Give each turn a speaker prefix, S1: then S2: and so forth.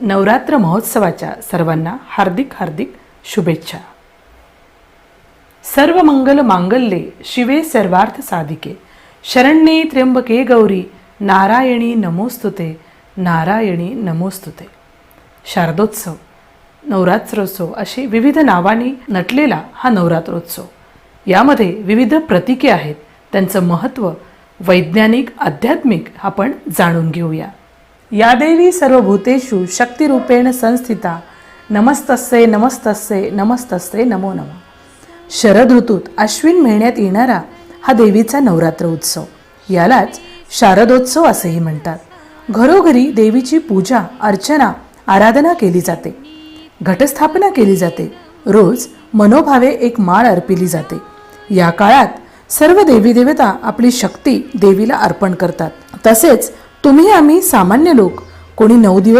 S1: नवरात्र महोत्सवाच्या सर्वांना हार्दिक हार्दिक शुभेच्छा. सर्व मंगल मांगल्ये शिवे सर्वार्थ साधिके. शरण्ये त्र्यंबके गौरी नारायणी नमोस्तुते नारायणी नमोस्तुते. शारदोत्सव नवरात्रोत्सव असे विविध नावांनी नटलेला हा नवरात्रोत्सव. यामध्ये विविध प्रतीके आहेत. त्यांचं महत्त्व वैज्ञानिक आध्यात्मिक आपण जाणून घेऊया. या देवी सर्वभूतेषु शक्तिरूपेण संस्थिता। नमस्तस्ये नमस्तस्ये नमस्तस्ये नमो नमः। शरद ऋतूत अश्विन महिन्यात येणारा हा देवीचा नवरात्र उत्सव। यालाच शारदोत्सव असेही म्हणतात। घरोघरी देवीची पूजा अर्चना आराधना केली जाते। घटस्थापना केली जाते। रोज मनोभावे एक माळ अर्पिली जाते। या काळात सर्व देवी देवता आपली शक्ती देवीला अर्पण करतात। तसेच तुम्ही आम्ही सामान्य लोक. कोणी नऊ दिवस